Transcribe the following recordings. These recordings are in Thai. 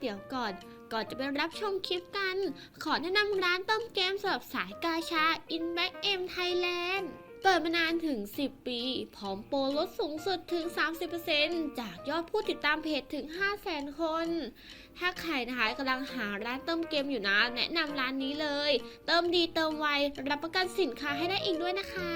เดี๋ยวก่อน ก่อนจะไปรับชมคลิปกัน ขอแนะนำร้านต้มเกมสำหรับสายกาชา Inback M Thailand เปิดมานานถึง 10 ปี พร้อมโปรลดสูงสุดถึง 30%จากยอดผู้ติดตามเพจถึง 500,000 คน ถ้าใครนะคะกำลังหาร้านเติมเกมอยู่นะ แนะนำร้านนี้เลย เติมดีเติมไว รับประกันสินค้าให้ได้อีกด้วยนะคะ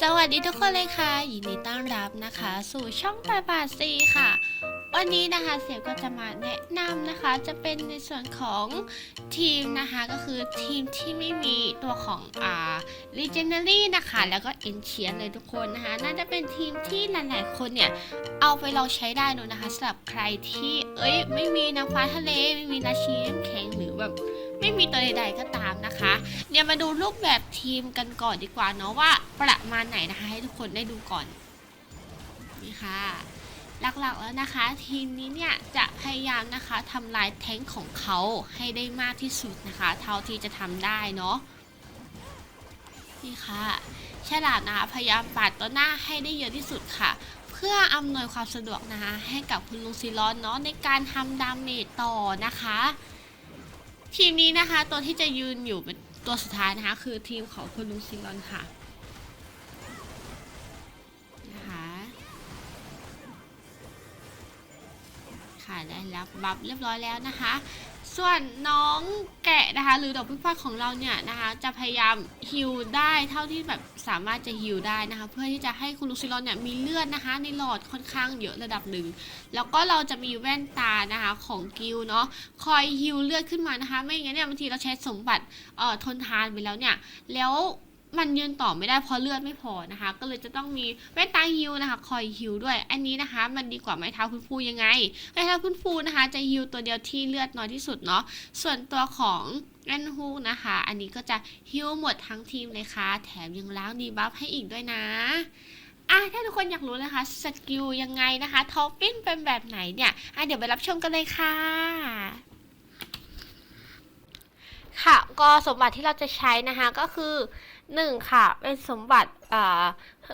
สวัสดีทุกคนเลยค่ะยินดีต้อนรับนะคะ สู่ช่องปาบาทซีค่ะ วันนี้นะคะเสียก็จะมาแนะนำนะคะ จะเป็นในส่วนของทีมนะคะ ก็คือทีมที่ไม่มีตัวของอ่า Legendary นะคะ แล้วก็ e n c h a n เลยทุกคนนะคะ น่าจะเป็นทีมที่หลายๆ คนเนี่ย เอาไปลองใช้ได้เลยนะคะสำหรับใครที่เอ้ย ไม่มีนางฟ้าทะเล ไม่มีราชีน้ำแข็งหรือแบบไม่มีตัวใดๆก็ตามนะคะ เดี๋ยวมาดูรูปแบบทีมกันก่อนดีกว่าเนาะว่าประมาณไหนนะคะ ให้ทุกคนได้ดูก่อนนี่ค่ะ หลักๆแล้วนะคะ ทีมนี้เนี่ยจะพยายามนะคะทำลายแท้งของเขาให้ได้มากที่สุดนะคะ เท่าที่จะทำได้เนาะนี่ค่ะฉลาดนะคะพยายามปาดตัวหน้าให้ได้เยอะที่สุดค่ะ เพื่ออำนวยความสะดวกนะคะให้กับคุณลุงซิลอนเนาะในการทำดาเมจต่อนะคะ ทีมนี้นะคะตัวที่จะยืนอยู่เป็นตัวสุดท้ายนะคะ คือทีมของคุณลุงซิลอนค่ะ ได้รับบัฟเรียบร้อยแล้วนะคะ ส่วนน้องแกะนะคะ หรือดอกพิฟ้าของเราเนี่ยนะคะ จะพยายามฮิลได้เท่าที่แบบสามารถจะฮิลได้นะคะ เพื่อที่จะให้คุณลูซิลอนเนี่ยมีเลือดนะคะ ในหลอดค่อนข้างเยอะระดับหนึ่งแล้วก็เราจะมีแว่นตานะคะของกิลเนาะคอยฮิลเลือดขึ้นมานะคะ ไม่งั้นเนี่ยบางทีเราใช้สมบัติเอ่อทนทานไปแล้วเนี่ยแล้ว มันยืนต่อไม่ได้เพราะเลือดไม่พอนะคะ ก็เลยจะต้องมีแว่นตาฮิลนะคะคอยฮิลด้วย อันนี้นะคะ มันดีกว่าไม้เท้าคุณฟูยังไงไม้เท้าคุณฟูนะคะ จะฮิลตัวเดียวที่เลือดน้อยที่สุดเนาะส่วนตัวของแอนฮูกนะคะ อันนี้ก็จะฮิลหมดทั้งทีมเลยค่ะ แถมยังล้างดีบัฟให้อีกด้วยนะอะถ้าทุกคนอยากรู้นะคะสกิลยังไงนะคะท็อปปิ้นเป็นแบบไหนเนี่ยอะเดี๋ยวไปรับชมกันเลยค่ะค่ะก็สมบัติที่เราจะใช้นะคะก็คือ 1ค่ะ เป็นสมบัติ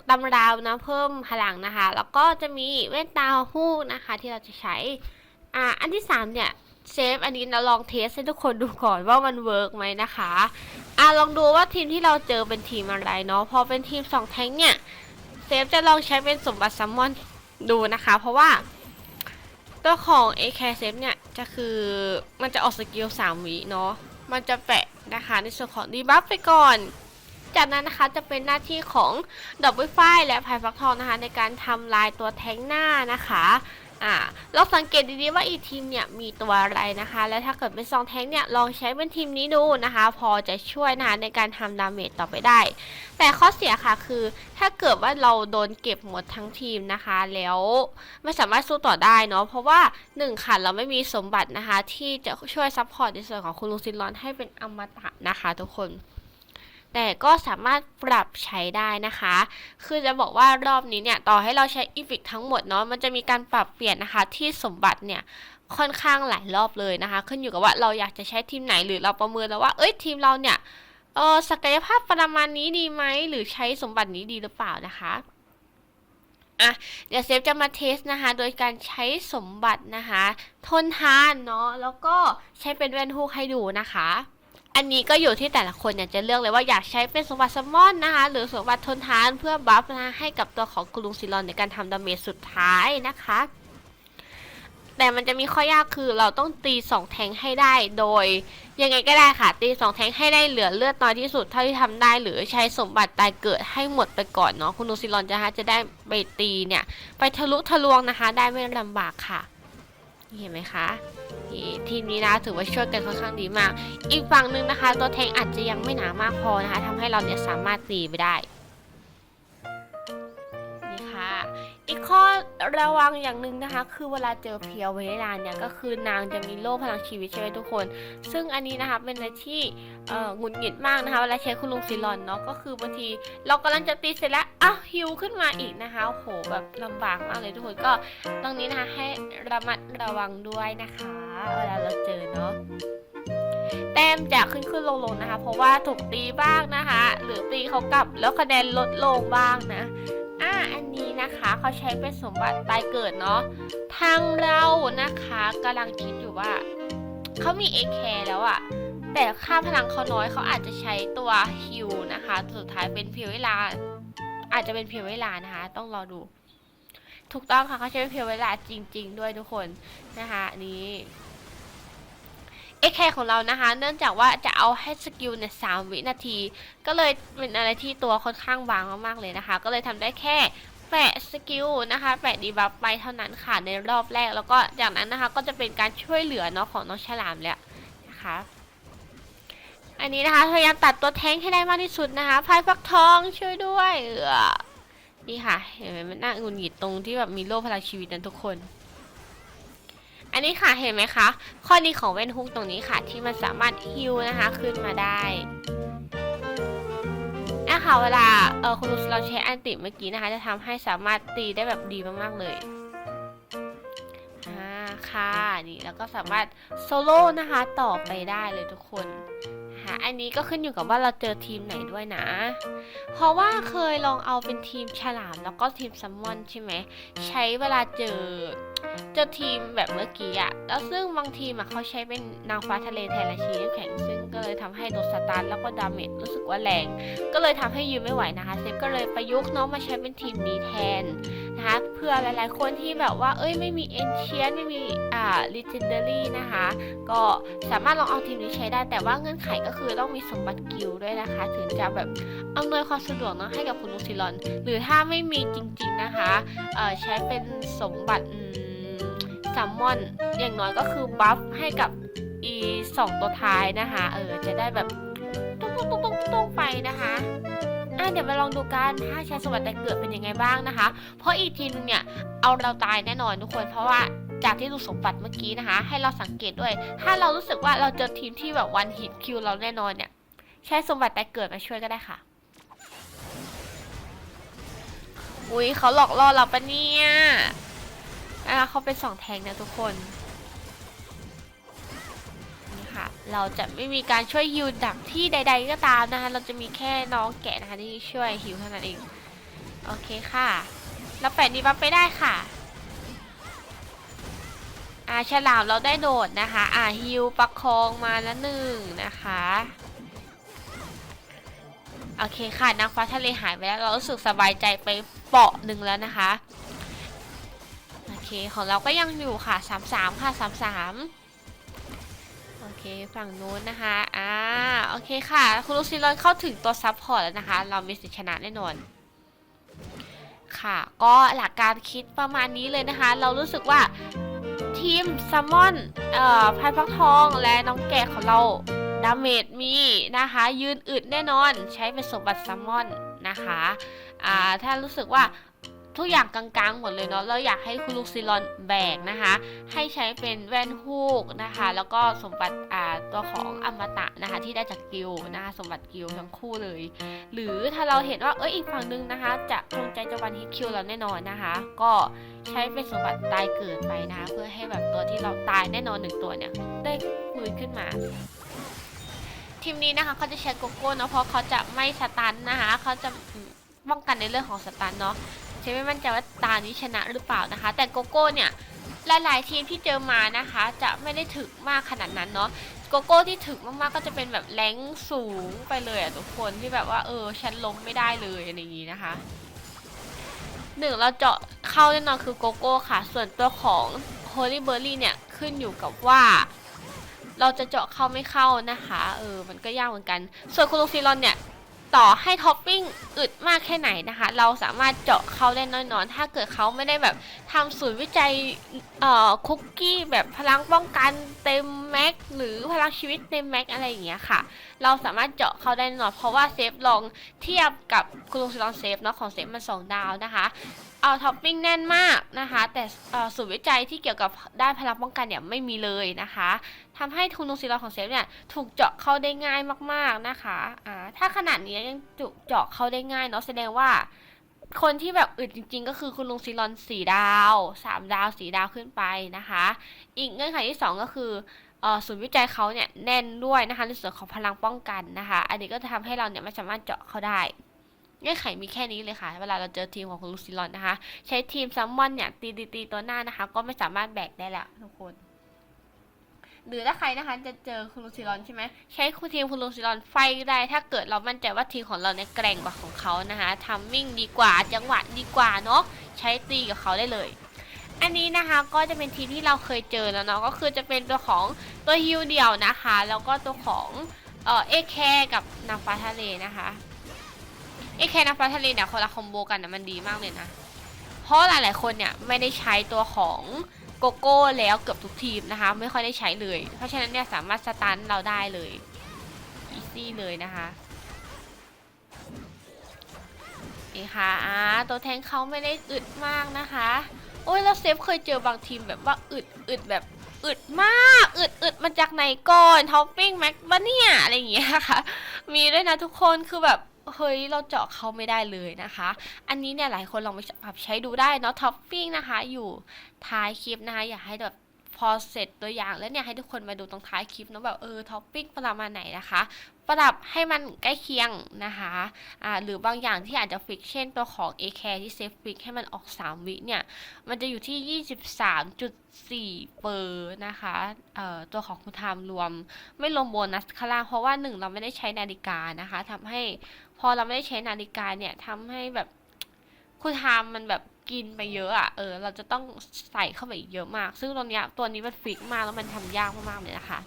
ตำราวนะเพิ่มพลังนะคะ แล้วก็จะมีแว่นตาฮูกนะคะ ที่เราจะใช้อ่าอันที่3เนี่ยเซฟอันนี้เราลองเทสให้ทุกคนดูก่อนว่ามันเวิร์กไหมนะคะอ่าลองดูว่าทีมที่เราเจอเป็นทีมอะไรเนาะพอเป็นทีม2แท้งเนี่ยเซฟจะลองใช้เป็นสมบัติซัมมอนดูนะคะ เพราะว่าตัวของ AK เซฟเนี่ยจะคือมันจะออกสกิล3วิเนาะมันจะแปะนะคะในส่วนของดีบัฟไปก่อน จากนั้นนะคะจะเป็นหน้าที่ของดอกไม้ไฟและไผ่ฟักทองนะคะ ในการทำลายตัวแท้งหน้านะคะอ่าเราสังเกตดีๆว่าอีทีมเนี่ยมีตัวอะไรนะคะ และถ้าเกิดเป็นซองแท้งเนี่ยลองใช้เป็นทีมนี้ดูนะคะ พอจะช่วยนะคะในการทำดาเมจต่อไปได้ แต่ข้อเสียค่ะคือ ถ้าเกิดว่าเราโดนเก็บหมดทั้งทีมนะคะ แล้วไม่สามารถสู้ต่อได้เนาะเพราะว่าหนึ่งค่ะเราไม่มีสมบัตินะคะ ที่จะช่วยซัพพอร์ตในส่วนของคุณลุงซินรอนให้เป็นอมตะนะคะ ทุกคน แต่ก็สามารถปรับใช้ได้นะคะ คือจะบอกว่ารอบนี้เนี่ยต่อให้เราใช้อีฟิกทั้งหมดเนาะมันจะมีการปรับเปลี่ยนนะคะที่สมบัติเนี่ยค่อนข้างหลายรอบเลยนะคะ ขึ้นอยู่กับว่าเราอยากจะใช้ทีมไหนหรือเราประเมินแล้วว่าเอ้ยทีมเราเนี่ยเออศักยภาพประมาณนี้ดีไหมหรือใช้สมบัตินี้ดีหรือเปล่านะคะอะเดี๋ยวเซฟจะมาเทสนะคะ โดยการใช้สมบัตินะคะ ทนทานเนาะแล้วก็ใช้เป็นแว่นฮูกให้ดูนะคะ อันนี้ก็อยู่ที่แต่ละคนอยากจะเลือกเลยว่าอยากใช้เป็นสมบัติซัมอนนะคะ หรือสมบัติทนทานเพื่อบัฟนะให้กับตัวของกรุงซิลอนในการทำดาเมจสุดท้ายนะคะ แต่มันจะมีข้อยากคือเราต้องตีสองแทงให้ได้โดย ยังไงก็ได้ค่ะ ตีสองแทงให้ได้เหลือเลือดน้อยที่สุดเท่าที่ทำได้ หรือใช้สมบัติตายเกิดให้หมดไปก่อนเนาะคุณนูซิลอนจะฮะจะได้ไปตีเนี่ย ไปทะลุทะลวงนะคะ ได้ไม่ลำบากค่ะ เห็นไหมคะ ทีมนี้นะถือว่าช่วยกันค่อนข้างดีมาก อีกฝั่งหนึ่งนะคะ ตัวแทงอาจจะยังไม่หนามากพอนะคะทำให้เราเนี่ยสามารถตีไปได้ อีกข้อระวังอย่างหนึ่งนะคะ คือเวลาเจอเพียวเวลาเนี่ยก็คือนางจะมีโล่พลังชีวิตใช่ไหมทุกคน ซึ่งอันนี้นะคะเป็นอะไรที่หงุดหงิดมากนะคะเวลาใช้คุณลุงซิลอนเนาะก็คือบางที เรากำลังจะตีเสร็จแล้วอ้าวฮิวขึ้นมาอีกนะคะโอ้โหแบบลำบากมากเลยทุกคนก็ตรงนี้นะคะให้ระมัดระวังด้วยนะคะ เวลาเราเจอเนาะแต้มจะขึ้นขึ้นลงลงนะคะ เพราะว่าถูกตีบ้างนะคะ หรือตีเขากลับแล้วคะแนนลดลงบ้างนะ อ่าอันนี้นะคะเขาใช้เป็นสมบัติตายเกิดเนาะทางเรานะคะกำลังคิดอยู่ว่าเขามีเอแคแล้วอะแต่ค่าพลังเขาน้อยเขาอาจจะใช้ตัวฮิวนะคะสุดท้ายเป็นเพียวเวลา อาจจะเป็นเพียวเวลานะคะ ต้องรอดู ถูกต้องค่ะเขาใช้เป็นเพียวเวลาจริง ๆ ด้วยทุกคนนะคะนี้ เอแคของเรานะคะ เนื่องจากว่าจะเอาให้สกิลเนี่ยสามวินาที ก็เลยเป็นอะไรที่ตัวค่อนข้างบางมากๆเลยนะคะ ก็เลยทำได้แค่แปะสกิลนะคะแปะดีบัฟไปเท่านั้นค่ะในรอบแรกแล้วก็จากนั้นนะคะก็จะเป็นการช่วยเหลือเนาะของน้องฉลามแล้วนะคะอันนี้นะคะพยายามตัดตัวแท้งให้ได้มากที่สุดนะคะพายฟักทองช่วยด้วยเออนี่ค่ะเห็นไหมมันน่าหงุนหงิดตรงที่แบบมีโล่พลังชีวิตนั้นทุกคน อันนี้ค่ะเห็นไหมคะ ข้อดีของเวนฮุกตรงนี้ค่ะ ที่มันสามารถฮิวนะคะขึ้นมาได้นะคะเวลาเออคุณลูกเราใช้อันติเมื่อกี้นะคะ จะทำให้สามารถตีได้แบบดีมากๆเลยอ่าค่ะนี่แล้วก็สามารถโซโล่นะคะต่อไปได้เลยทุกคน อันนี้ก็ขึ้นอยู่กับว่าเราเจอทีมไหนด้วยนะ เพราะว่าเคยลองเอาเป็นทีมฉลามแล้วก็ทีมซัมมอนใช่ไหม ใช้เวลาเจอเจอทีมแบบเมื่อกี้อะแล้วซึ่งบางทีมอะเขาใช้เป็นนางฟ้าทะเลแทนราชีน้ำแข็ง ซึ่งก็เลยทำให้โดนสตาร์แล้วก็ดาเมจรู้สึกว่าแรง ก็เลยทำให้ยืนไม่ไหวนะคะ เซฟก็เลยประยุกต์เนาะมาใช้เป็นทีมนี้แทน นะคะเพื่อหลายๆคนที่แบบว่าเอ้ยไม่มีเอนเชียนไม่มีอ่าลิเจนเดอรี่นะคะ ก็สามารถลองเอาทีมนี้ใช้ได้ แต่ว่าเงื่อนไขก็คือต้องมีสมบัติกิลด้วยนะคะ ถึงจะแบบอำนวยความสะดวกเนาะให้กับคุณลูซิลอน หรือถ้าไม่มีจริง ๆนะคะเอ่อใช้เป็นสมบัติซัมมอนอย่างน้อยก็คือบัฟให้กับอีสองตัวท้ายนะคะ เออจะได้แบบตุ้งตุ้งตุ้งตุ้งตุ้งไปนะคะ อะเดี๋ยวมาลองดูกันถ้าใช้สวัสดิ์แต่เกิดเป็นยังไงบ้างนะคะ เพราะอีกทีนึงเนี่ยเอาเราตายแน่นอนทุกคน เพราะว่าจากที่ดูสมบัติเมื่อกี้นะคะ ให้เราสังเกตด้วย ถ้าเรารู้สึกว่าเราเจอทีมที่แบบวันฮิตคิวเราแน่นอนเนี่ย ใช้สมบัติแต่เกิดมาช่วยก็ได้ค่ะ อุ้ยเขาหลอกล่อเราปะเนี่ยนะคะเขาเป็นสองแทงนะทุกคน ค่ะ เราจะไม่มีการช่วยฮิวดักที่ใด ๆ ก็ตามนะคะ เราจะมีแค่น้องแกะนะคะที่ช่วยฮิวเท่านั้นเอง โอเคค่ะ เราแปะดีบัฟไปได้ค่ะอาฉลามเราได้โดดนะคะ อ่าฮิวประคองมาแล้วหนึ่งนะคะ โอเคค่ะนางฟ้าทะเลหายไปแล้ว เรารู้สึกสบายใจไปเปาะหนึ่งแล้วนะคะ โอเคของเราก็ยังอยู่ค่ะสามสามค่ะสามสาม ฝั่งนู้นนะคะอ่าโอเคค่ะ คุณลูกซิลอนเข้าถึงตัวซับพอร์ตแล้วนะคะ เรามีสิทธิชนะแน่นอน ค่ะ ก็หลักการคิดประมาณนี้เลยนะคะ เรารู้สึกว่าทีมซัมมอนเอ่อพายพักทองและน้องแกะของเราดาเมจมีนะคะ ยืนอึดแน่นอนใช้เป็นสมบัติซัมมอนนะคะอ่าถ้ารู้สึกว่า ทุกอย่างกลางๆหมดเลยเนาะเราอยากให้คุณลูกซิลอนแบกนะคะ ให้ใช้เป็นแว่นฮูกนะคะ แล้วก็สมบัติอ่าตัวของอมตะนะคะ ที่ได้จากกิลนะคะสมบัติกิลทั้งคู่เลย หรือถ้าเราเห็นว่าเอ้ยอีกฝั่งหนึงนะคะ จะจงใจจะวันฮิตคิวเราแน่นอนนะคะ ก็ใช้เป็นสมบัติตายเกิดไปนะะเพื่อให้แบบตัวที่เราตายแน่นอนหนึ่งตัวเนี่ยได้ฟื้นขึ้นมาทีมนี้นะคะเขาจะใช้โกโก้เนาะเพราะเขาจะไม่สตันนะคะเขาจะป้องกันในเรื่องของสตันเนาะ เชฟไม่มั่นใจว่าตานี้ชนะหรือเปล่านะคะ แต่โกโก้เนี่ยหลายๆทีมที่เจอมานะคะ จะไม่ได้ถึกมากขนาดนั้นเนาะโกโก้ที่ถึกมากๆก็จะเป็นแบบแรงสูงไปเลยอะทุกคนที่แบบว่าเออฉันล้มไม่ได้เลยอะไรอย่างนี้นะคะหนึ่งเราเจาะเข้าแน่นอนคือโกโก้ค่ะ ส่วนตัวของ Holy Berry เนี่ยขึ้นอยู่กับว่า เราจะเจาะเข้าไม่เข้านะคะ เออ มันก็ยากเหมือนกัน ส่วนคุณลูซิลอนเนี่ย ต่อให้ท็อปปิ้งอึดมากแค่ไหนนะคะ เราสามารถเจาะเขาได้น้อยนอนถ้าเกิดเขาไม่ได้แบบทำศูนย์วิจัยเอ่อคุกกี้แบบพลังป้องกันเต็มแม็กหรือพลังชีวิตเต็มแม็กอะไรอย่างเงี้ยค่ะ เราสามารถเจาะเขาได้น่อนเพราะว่าเซฟลองเทียบกับคุณลุงซิลองเซฟเนาะของเซฟมันสองดาวนะคะ เอาท็อปปิ้งแน่นมากนะคะ แต่เอ่อศูนย์วิจัยที่เกี่ยวกับด้านพลังป้องกันเนี่ยไม่มีเลยนะคะทำให้ทุนลงซีรอนของเซฟเนี่ยถูกเจาะเข้าได้ง่ายมากๆนะคะอ่าถ้าขนาดนี้ยังจุเจาะเข้าได้ง่ายเนาะแสดงว่าคนที่แบบอึดจริง ๆ ก็คือคุณลุงซีรอนสี่ดาวสามดาวสี่ดาวขึ้นไปนะคะ อีกเงื่อนไขที่สองก็คืออศูนย์วิจัยเขาเนี่ยแน่นด้วยนะคะในส่วนของพลังป้องกันนะคะ อันนี้ก็จะทำให้เราเนี่ยไม่สามารถเจาะเขาได้ เงื่อนไขมีแค่นี้เลยค่ะ เวลาเราเจอทีมของคุณลูซิลอนนะคะ ใช้ทีมซัมมอนเนี่ยตีตีตีตัวหน้านะคะ ก็ไม่สามารถแบกได้แล้วทุกคน หรือถ้าใครนะคะ จะเจอคุณลูซิลอนใช่ไหมใช้คุณทีมคุณลูซิลอนไฟได้ถ้าเกิดเรามั่นใจว่าทีมของเราเนี่ยแกร่งกว่าของเขานะคะทำมิ่งดีกว่าจังหวะดีกว่าเนาะใช้ตีกับเขาได้เลยอันนี้นะคะก็จะเป็นทีมที่เราเคยเจอแล้วเนาะก็คือจะเป็นตัวของตัวฮิวเดี่ยวนะคะ แล้วก็ตัวของเออเอแคกับนางฟ้าทะเลนะคะ เอแคนางฟ้าทะเลเนี่ยคนละคอมโบกันนะมันดีมากเลยนะ เพราะหลายๆคนเนี่ยไม่ได้ใช้ตัวของโกโก้แล้วเกือบทุกทีมนะคะ ไม่ค่อยได้ใช้เลย เพราะฉะนั้นเนี่ยสามารถสตันเราได้เลยอีซี่เลยนะคะนี่ค่ะอ่าตัวแทงเขาไม่ได้อึดมากนะคะ โอ้ยแล้วเซฟเคยเจอบางทีมแบบว่าอึดอึดแบบอึดมากอึดอึดมาจากไหนก่อนท็อปปิ้งแม็กบะเนี่ยอะไรอย่างเงี้ยค่ะ มีด้วยนะทุกคนคือแบบ เฮ้ยเราเจาะเขาไม่ได้เลยนะคะ อันนี้เนี่ยหลายคนลองไปปรับใช้ดูได้เนาะท็อปปิ้งนะคะอยู่ท้ายคลิปนะคะอยากให้แบบพอเสร็จตัวอย่างแล้วเนี่ยให้ทุกคนมาดูตรงท้ายคลิปเนาะแบบเออท็อปปิ้งประมาณไหนนะคะ ปรับให้มันใกล้เคียงนะคะอ่าหรือบางอย่างที่อาจจะฟิกเช่นตัวของ a c a r e ที่เซฟฟิกให้มันออก 3 วิเนี่ย มันจะอยู่ที่ 23.4 เปอร์นะคะเอ่อตัวของคุณไทม์รวม ไม่รวมโบนัสข้างล่างเพราะว่าหนึ่งเราไม่ได้ใช้นาฬิกานะคะทำให้ พอเราไม่ได้ใช้นาฬิกาเนี่ยทำให้แบบคุณไทม์มันแบบกินไปเยอะอะ่ะ เออ เราจะต้องใส่เข้าไปอีกเยอะมาก ซึ่งตัวเนี้ยตัวนี้มันฟิกมากแล้วมันทำยากมากๆเลยนะคะ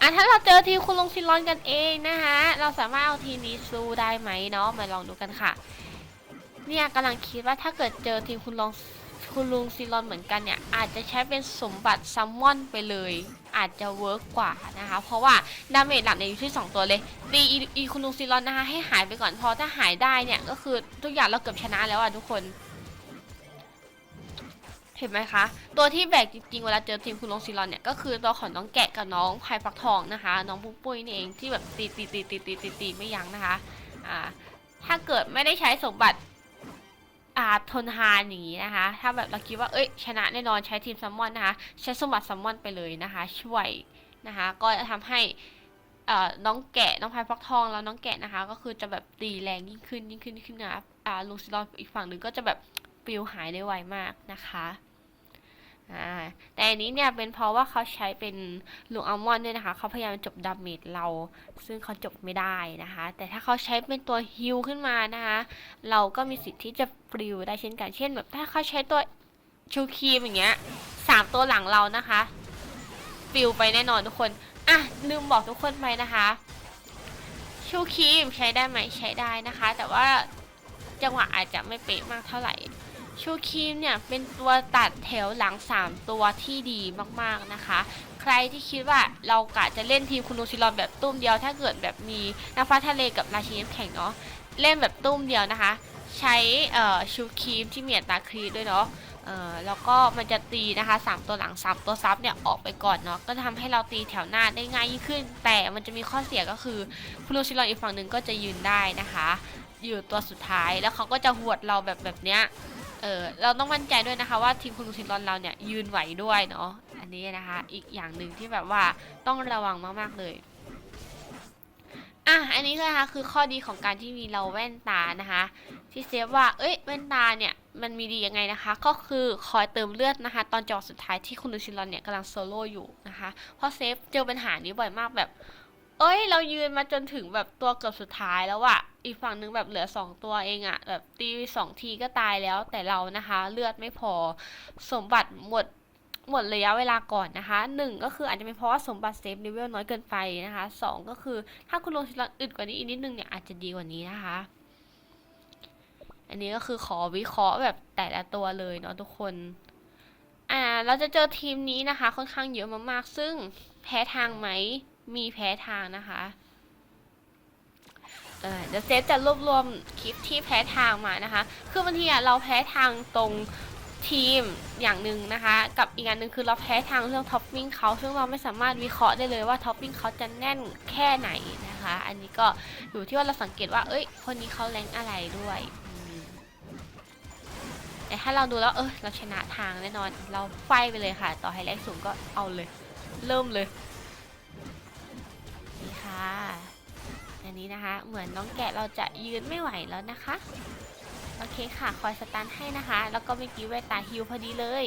อะถ้าเราเจอทีคุณลงซิลอนกันเองนะคะเราสามารถเอาทีนี้สู้ได้ไหมเนาะ มาลองดูกันค่ะ เนี่ยกำลังคิดว่าถ้าเกิดเจอทีมคุณลอง คุณลุงซิลอนเหมือนกันเนี่ยอาจจะใช้เป็นสมบัติซัมมอนไปเลย อาจจะเวิร์กกว่านะคะ เพราะว่าดาเมจหลักเนี่ยอยู่ที่ 2 ตัวเลยตีอีคุณลุงซิลอนนะคะให้หายไปก่อนพอถ้าหายได้เนี่ยก็คือทุกอย่างเราเกือบชนะแล้วอะทุกคนเห็นไหมคะ ตัวที่แบกจริงๆ เวลาเจอทีมคุณลงซิลอนเนี่ย ก็คือตัวของน้องแกะกับน้องพายฟักทองนะคะ น้องปุ้ปุ้ยนี่เองที่แบบตีตีตีตีตีตีตีไม่ยั้งนะคะ อ่า ถ้าเกิดไม่ได้ใช้สมบัติ อ่าทนทานอย่างนี้นะคะ ถ้าแบบเราคิดว่าเอ้ยชนะแน่นอนใช้ทีมซัมมอนนะคะ ใช้สมบัติซัมมอนไปเลยนะคะ ช่วยนะคะ ก็จะทำให้น้องแกะน้องพายฟักทองแล้วน้องแกะนะคะ ก็คือจะแบบตีแรงยิ่งขึ้นยิ่งขึ้นยิ่งขึ้นนะอ่าลูซิลอนอีกฝั่งหนึ่งก็จะแบบปิวหายได้ไวมากนะคะ แต่อันนี้เนี่ยเป็นเพราะว่าเขาใช้เป็นลูกอัลมอนด์ด้วยนะคะ เขาพยายามจบดาเมจเรา ซึ่งเขาจบไม่ได้นะคะ แต่ถ้าเขาใช้เป็นตัวฮิลขึ้นมานะคะ เราก็มีสิทธิ์ที่จะปลิวได้เช่นกัน เช่นแบบถ้าเขาใช้ตัวชูคีมอย่างเงี้ยสามตัวหลังเรานะคะปลิวไปแน่นอนทุกคน อะลืมบอกทุกคนไปนะคะ ชูคีมใช้ได้ไหมใช้ได้นะคะ แต่ว่าจังหวะอาจจะไม่เป๊ะมากเท่าไหร่ ชูครีมเนี่ยเป็นตัวตัดแถวหลัง 3 ตัวที่ดีมากๆนะคะ ใครที่คิดว่าเรากะจะเล่นทีมคุณโนชิลอนแบบตุ้มเดียว ถ้าเกิดแบบมีนางฟ้าทะเลกับราชินีแข็งเนาะเล่นแบบตุ้มเดียวนะคะ ใช้ชูครีมที่มีอัตราครีดด้วยเนาะแล้วก็มันจะตีนะคะ 3 ตัวหลัง 3 ตัวซับเนี่ยออกไปก่อนเนาะก็จะทำให้เราตีแถวหน้าได้ง่ายยิ่งขึ้น แต่มันจะมีข้อเสียก็คือคุณโนชิลอนอีกฝั่งหนึ่งก็จะยืนได้นะคะ อยู่ตัวสุดท้ายแล้วเขาก็จะหวดเราแบบแบบเนี้ย เออเราต้องมั่นใจด้วยนะคะว่าทีมคุณลุงซินรอนเราเนี่ยยืนไหวด้วยเนาะอันนี้นะคะ อีกอย่างหนึ่งที่แบบว่าต้องระวังมากๆเลยอะอันนี้นะคะคือข้อดีของการที่มีเราแว่นตานะคะ ที่เซฟว่าเอ้ยแว่นตาเนี่ยมันมีดียังไงนะคะ ก็คือคอยเติมเลือดนะคะ ตอนจอสุดท้ายที่คุณลุงซินรอนเนี่ยกำลังโซโล่อยู่นะคะเพราะเซฟเจอปัญหานี้บ่อยมากแบบ เอ้ย เรายืนมาจนถึงแบบตัวเกือบสุดท้ายแล้วอะอีกฝั่งนึงแบบเหลือสองตัวเองอะแบบตีสองทีก็ตายแล้ว แต่เรานะคะ เลือดไม่พอสมบัติหมดหมดระยะเวลาก่อนนะคะหนึ่งก็คืออาจจะเป็นเพราะว่าสมบัติเซฟเลเวลน้อยเกินไปนะคะสองก็คือถ้าคุณลงทีละอึดกว่านี้อีกนิดนึงเนี่ยอาจจะดีกว่านี้นะคะ อันนี้ก็คือขอวิเคราะห์แบบแต่ละตัวเลยเนาะทุกคนอ่าเราจะเจอทีมนี้นะคะ ค่อนข้างเยอะมากๆ ซึ่งแพ้ทางไหม มีแพ้ทางนะคะเออเดี๋ยวเซฟจะรวบรวมคลิปที่แพ้ทางมานะคะ คือบางทีอะเราแพ้ทางตรงทีมอย่างหนึ่งนะคะ กับอีกอันหนึ่งคือเราแพ้ทางเรื่องท็อปปิ้งเขาซึ่งเราไม่สามารถวิเคราะห์ได้เลยว่าท็อปปิ้งเขาจะแน่นแค่ไหนนะคะ อันนี้ก็อยู่ที่ว่าเราสังเกตว่า เอ้ย คนนี้เขาแรงอะไรด้วยแต่ถ้าเราดูแล้วเออเราชนะทางแน่นอน เราไฟไปเลยค่ะ ต่อให้แรงสูงก็เอาเลย เริ่มเลย อันนี้นะคะ เหมือนน้องแกะเราจะยืนไม่ไหวแล้วนะคะ โอเคค่ะ คอยสตันให้นะคะ แล้วก็เมื่อกี้เวตาฮิวพอดีเลย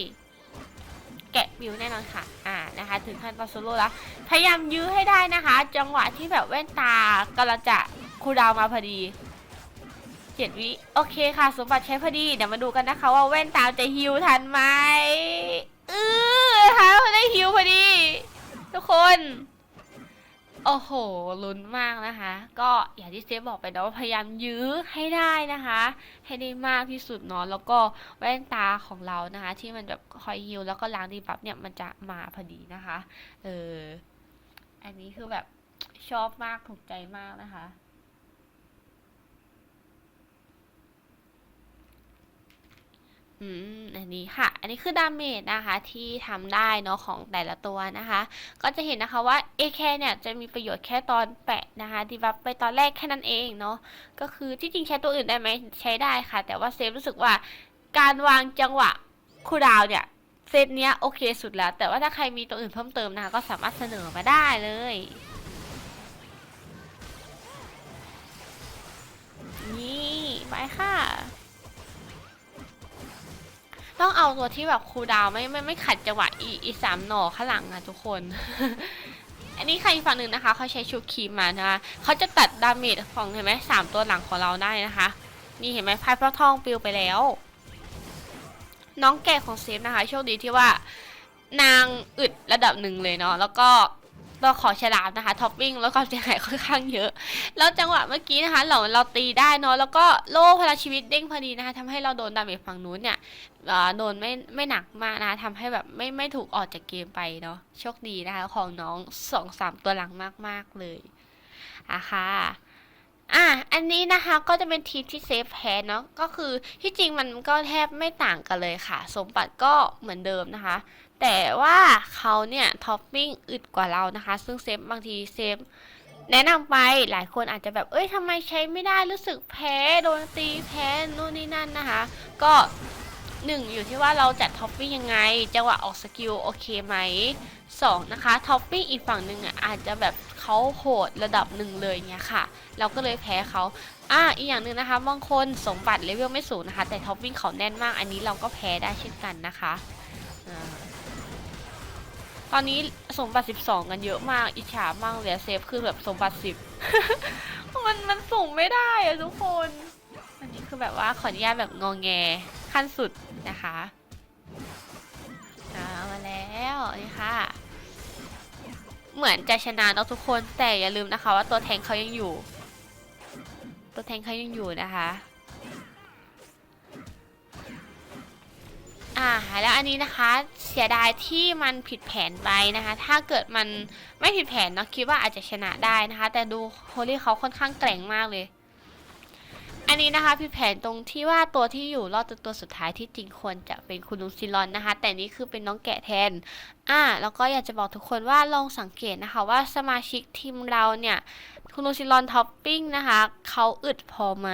แกะบิวแน่นอนค่ะ อ่า นะคะ ถึงขั้นตอนโซโล่แล้ว พยายามยื้อให้ได้นะคะ จังหวะที่แบบแว่นตากำลังจะคูดาวมาพอดีเจ็ดวิ โอเคค่ะ สมบัติใช้พอดี เดี๋ยวมาดูกันนะคะว่าแว่นตาจะฮิวทันไหมเออนะคะได้ฮิวพอดี ทุกคน โอ้โห ลุ้นมากนะคะ ก็อย่างที่เซฟบอกไปนะว่าพยายามยื้อให้ได้นะคะ ให้ได้มากที่สุดเนาะ แล้วก็แว่นตาของเรานะคะ ที่มันแบบคอยฮิวแล้วก็ล้างดีบับเนี่ยมันจะมาพอดีนะคะ เออ อันนี้คือแบบชอบมากถูกใจมากนะคะ อืมอันนี้ค่ะ อันนี้คือดาเมจนะคะที่ทำได้เนาะของแต่ละตัวนะคะ ก็จะเห็นนะคะว่า AK เนี่ยจะมีประโยชน์แค่ตอนแปะนะคะดีบัฟไปตอนแรกแค่นั้นเองเนาะก็คือที่จริงใช้ตัวอื่นได้ไหมใช้ได้ค่ะ แต่ว่าเซฟรู้สึกว่าการวางจังหวะคูดาวเนี่ยเซตเนี้ยโอเคสุดแล้ว แต่ว่าถ้าใครมีตัวอื่นเพิ่มเติมนะคะก็สามารถเสนอมาได้เลยนี่ไปค่ะ ต้องเอาตัวที่แบบครูดาวไม่ไม่ไม่ขัดจังหวะอีอีสามหน่อข้างหลังนะทุกคน อันนี้ใครอีกฝั่งหนึ่งนะคะเขาใช้ชูครีมมานะคะเขาจะตัดดาเมจของเห็นไหมสามตัวหลังของเราได้นะคะ นี่เห็นไหมพายพระทองปลิวไปแล้ว น้องแก่ของเซฟนะคะ โชคดีที่ว่านางอึดระดับหนึ่งเลยเนาะแล้วก็ ตัวของฉลามนะคะท็อปปิ้งแล้วก็เสียหายค่อนข้างเยอะ แล้วจังหวะเมื่อกี้นะคะเราเราตีได้เนาะแล้วก็โล่พลังชีวิตเด้งพอดีนะคะทำให้เราโดนดาเมจฝั่งนู้นเนี่ยโดนไม่ไม่หนักมากนะคะทำให้แบบไม่ไม่ถูกออกจากเกมไปเนาะโชคดีนะคะของน้องสองสามตัวหลังมาก ๆ เลยอะค่ะอะ อันนี้นะคะก็จะเป็นทีมที่เซฟแพ้เนาะ ก็คือที่จริงมันก็แทบไม่ต่างกันเลยค่ะ สมบัติก็เหมือนเดิมนะคะ แต่ว่าเขาเนี่ยท็อปปิ้งอึดกว่าเรานะคะ ซึ่งเซฟบางทีเซฟแนะนำไปหลายคนอาจจะแบบ เอ้ยทำไมใช้ไม่ได้รู้สึกแพ้โดนตีแพ้นู่นนี่นั่นนะคะ ก็หนึ่งอยู่ที่ว่าเราจัดท็อปปิ้งยังไงจังหวะออกสกิลโอเคไหมสองนะคะท็อปปิ้งอีกฝั่งหนึ่งอะอาจจะแบบเขาโหดระดับหนึ่งเลยเงี้ยค่ะ เราก็เลยแพ้เขาอ่าอีกอย่างหนึ่งนะคะบางคนสมบัติเลเวลไม่สูงนะคะ แต่ท็อปวิ่งเขาแน่นมากอันนี้เราก็แพ้ได้เช่นกันนะคะอ่า ตอนนี้สมบัติ12กันเยอะมาก อิจฉามากเลยอเซฟคือแบบสมบัติ10มันมันสูงไม่ได้อะทุกคน อันนี้คือแบบว่าขออนุญาตแบบงองแงขั้นสุดนะคะเอามาแล้วนี่ค่ะ เหมือนจะชนะเนอะทุกคนแต่อย่าลืมนะคะ ว่าตัวแทงเขายังอยู่ ตัวแทงเขายังอยู่นะคะ อ่าแล้วอันนี้นะคะเสียดายที่มันผิดแผนไปนะคะ ถ้าเกิดมันไม่ผิดแผนเนาะคิดว่าอาจจะชนะได้นะคะ แต่ดูโฮลี่เขาค่อนข้างแกร่งมากเลย อันนี้นะคะผิดแผนตรงที่ว่าตัวที่อยู่รอดตัวตัวสุดท้ายที่จริงควรจะเป็นคุณลุงซิลอนนะคะ แต่นี่คือเป็นน้องแกะแทนอ่าแล้วก็อยากจะบอกทุกคนว่าลองสังเกตนะคะว่าสมาชิกทีมเราเนี่ย คุณลุงซิลอนท็อปปิ้งนะคะเขาอึดพอไหม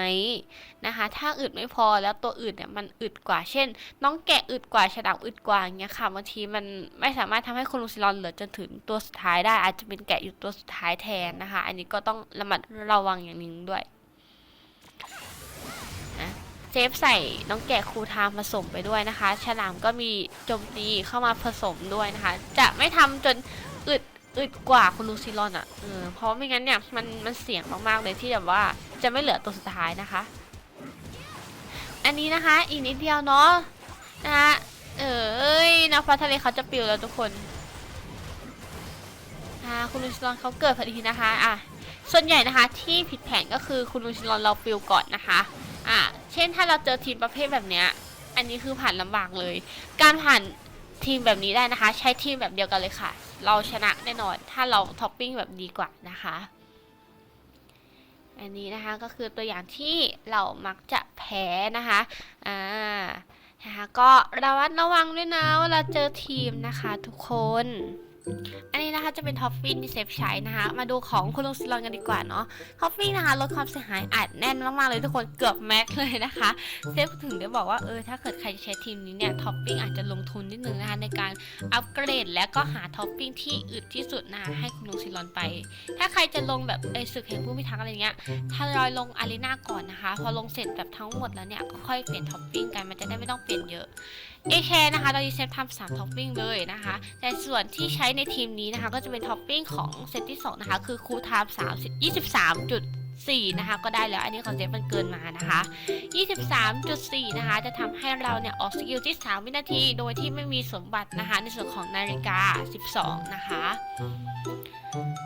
นะคะ ถ้าอึดไม่พอแล้วตัวอื่นเนี่ยมันอึดกว่าเช่น น้องแกะอึดกว่าฉลามอึดกว่าอย่างเงี้ยค่ะบางทีมันไม่สามารถทำให้คุณลุงซิลอนเหลือจนถึงตัวสุดท้ายได้ อาจจะเป็นแกะอยู่ตัวสุดท้ายแทนนะคะ อันนี้ก็ต้องระมัดระวังอย่างหนึงด้วยนะเซฟใส่น้องแกะคูทามผสมไปด้วยนะคะ ฉลามก็มีโจมตีเข้ามาผสมด้วยนะคะ จะไม่ทำจนอึด อึดกว่าคุณลูซิลอนอะ่ะเออเพราะไม่งั้นเนี่ยมันมันเสี่ยงมากๆเลยที่แบบว่าจะไม่เหลือตัวสุดท้ายนะคะ อันนี้นะคะอีกนิดเดียวเนาะนะคะเอ้ยนักฟ้าทะเลเขาจะปิวแล้วทุกคนอ่าคุณลูซิลอนเขาเกิดพอดีนะคะอะส่วนใหญ่นะคะที่ผิดแผนก็คือคุณลูซิลอนเราปิวก่อนนะคะอะเช่นถ้าเราเจอทีมประเภทแบบเนี้ยอันนี้คือผ่านลำบากเลย การผ่านทีมแบบนี้ได้นะคะ ใช้ทีมแบบเดียวกันเลยค่ะ เราชนะแน่นอน ถ้าเราท็อปปิ้งแบบดีกว่านะคะ อันนี้นะคะก็คือตัวอย่างที่เรามักจะแพ้นะคะ อ่า นะคะก็ระวัดระวังด้วยนะเวลาเจอทีมนะคะทุกคน อันนี้นะคะจะเป็นท็อฟฟี่ที่เซฟใช้นะคะ มาดูของคุณลุงซิลอนกันดีกว่าเนาะท็อฟฟี่นะคะลดความเสียหายอัดแน่นมากๆเลยทุกคนเกือบแม็กเลยนะคะเซฟถึงได้บอกว่าเออถ้าเกิดใครจะใช้ทีมนี้เนี่ยท็อปปิ้งอาจจะลงทุนนิดนึงนะคะในการอัปเกรด และก็หาท็อปปิ้งที่อึดที่สุดนะคะให้คุณลุงซิลอนไป ถ้าใครจะลงแบบเอศึกแห่งผู้พิทักษ์อะไรเงี้ยทยอยลงอารีนาก่อนนะคะ พอลงเสร็จแบบทั้งหมดแล้วเนี่ยก็ค่อยเปลี่ยนท็อปปิ้งกันมันจะได้ไม่ต้องเปลี่ยนเยอะ AK นะคะตอนนี้เซฟทำสามท็อปปิ้งเลยนะคะ แต่ส่วนที่ใช้ในทีมนี้นะคะ ก็จะเป็นท็อปปิ้งของเซตที่ 2 นะคะ คือคูลไทม์3 23จุด4นะคะก็ได้แล้วอันนี้ของเซฟมันเกินมานะคะ 23.4 นะคะ จะทำให้เราเนี่ยออกสกิลที่ 3 วินาที โดยที่ไม่มีสมบัตินะคะ ในส่วนของนาฬิกา 12 นะคะนี่นะคะ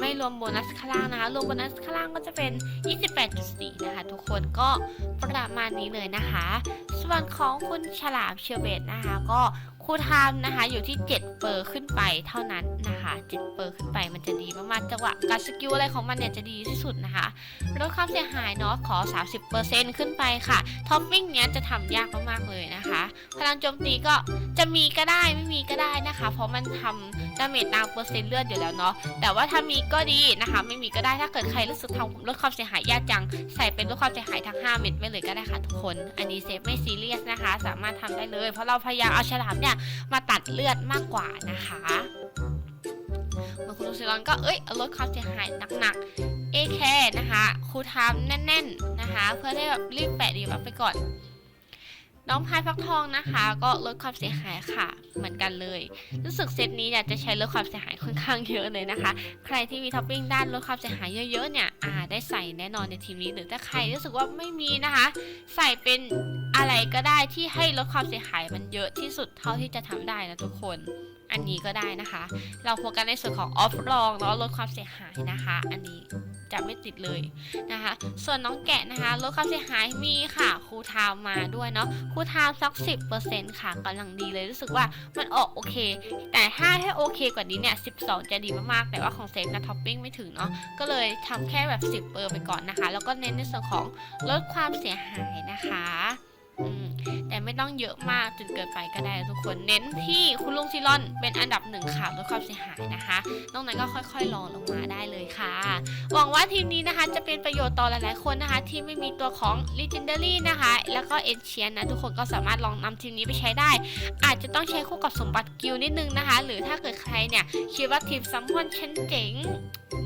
ไม่รวมโบนัสข้างล่างนะคะ รวมโบนัสข้างล่างก็จะเป็น 28.4 นะคะ ทุกคนก็ประมาณนี้เลยนะคะ ส่วนของคุณฉลามเชอร์เบตนะคะ ก็ คูไทม์นะคะอยู่ที่ 7 เปอร์ขึ้นไปเท่านั้นนะคะ7เปอร์ขึ้นไปมันจะดีมากๆจังหวะการสกิลอะไรของมันเนี่ยจะดีที่สุดนะคะลดความเสียหายเนาะขอ 30%ขึ้นไปค่ะท็อปปิ้งเนี้ยจะทำยากมากๆเลยนะคะ พลังโจมตีก็จะมีก็ได้ไม่มีก็ได้นะคะ เพราะมันทำดาเมจตามเปอร์เซ็นต์เลือดอยู่แล้วเนาะแต่ว่าถ้ามีก็ดีนะคะ ไม่มีก็ได้ถ้าเกิดใครรู้สึกทำลดความเสียหายยากจังใส่เป็นลดความเสียหายทั้ง5เม็ดไปเลยก็ได้ค่ะทุกคน อันนี้เซฟไม่ซีเรียสนะคะ สามารถทำได้เลย เพราะเราพยายามเอาฉลามเนี่ยมาตัดเลือดมากกว่านะคะบางคุณลูซิลอนก็เอ้ยลดความเสียหายหนักๆเอแค่นะคะครูทำแน่น ๆนะคะ เพื่อได้แบบรีบแปะดีบัฟไปก่อน น้องพายฟักทองนะคะ ก็ลดความเสียหายค่ะ เหมือนกันเลย รู้สึกเซตนี้เนี่ยจะใช้ลดความเสียหายค่อนข้างเยอะเลยนะคะ ใครที่มีท็อปปิ้งด้านลดความเสียหายเยอะๆเนี่ยอ่าได้ใส่แน่นอนในทีมนี้หรือถ้าใครรู้สึกว่าไม่มีนะคะ ใส่เป็นอะไรก็ได้ที่ให้ลดความเสียหายมันเยอะที่สุดเท่าที่จะทำได้นะทุกคน อันนี้ก็ได้นะคะ เราโฟกัสในส่วนของออฟรองแล้วลดความเสียหายนะคะ อันนี้จะไม่ติดเลยนะคะ ส่วนน้องแกะนะคะลดความเสียหายมีค่ะครูทามมาด้วยเนาะครูทามสัก 10%ค่ะกำลังดีเลยรู้สึกว่ามันออกโอเค แต่ถ้าให้โอเคกว่านี้เนี่ย 12 จะดีมากๆ แต่ว่าของเซฟนะท็อปปิ้งไม่ถึงเนาะก็เลยทำแค่แบบ 10เปอร์ไปก่อนนะคะ แล้วก็เน้นในส่วนของลดความเสียหายนะคะ แต่ไม่ต้องเยอะมากจนเกินไปก็ได้ทุกคนเน้นที่คุณลุงซิลอนเป็นอันดับหนึ่งค่ะลดความเสียหายนะคะนอกนั้นก็ค่อยๆลองลงมาได้เลยค่ะ หวังว่าทีมนี้นะคะจะเป็นประโยชน์ต่อหลายๆคนนะคะ ที่ไม่มีตัวของ Legendary นะคะ แล้วก็ e n c h a n นะทุกคนก็สามารถลองนำทีมนี้ไปใช้ได้ อาจจะต้องใช้คู่กับสมบัติกิลนิดนึงนะคะ หรือถ้าเกิดใครเนี่ยคิดว่าทีมซัมมอนฉันเจ๋ง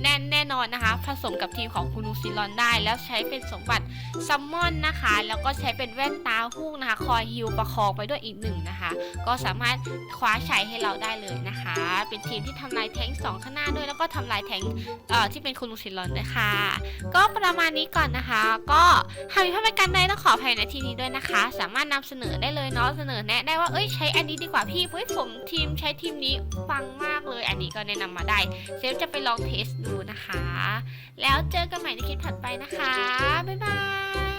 แน่นแน่นอนนะคะ ผสมกับทีมของคุณลูซิลอนได้ แล้วใช้เป็นสมบัติซัมมอนนะคะ แล้วก็ใช้เป็นแว่นตาฮูกนะคะ คอยฮิลประคองไปด้วยอีกหนึ่งนะคะ ก็สามารถคว้าชัยให้เราได้เลยนะคะ เป็นทีมที่ทำลายแทงสองข้างหน้าด้วย แล้วก็ทำลายแทงเอ่อที่เป็นคุณลูซิลอนด้วยค่ะ ก็ประมาณนี้ก่อนนะคะ ก็หากมีพลาดประการใดต้องขออภัยในที่นี้ด้วยนะคะ สามารถนำเสนอได้เลยเนาะเสนอแนะได้ว่าเอ้ยใช้อันนี้ดีกว่าพี่เฮ้ยผมทีมใช้ทีมนี้ฟังมากเลย อันนี้ก็แนะนำมาได้เซฟจะไปลองเทสดูนะคะ แล้วเจอกันใหม่ในคลิปถัดไปนะคะบ๊ายบาย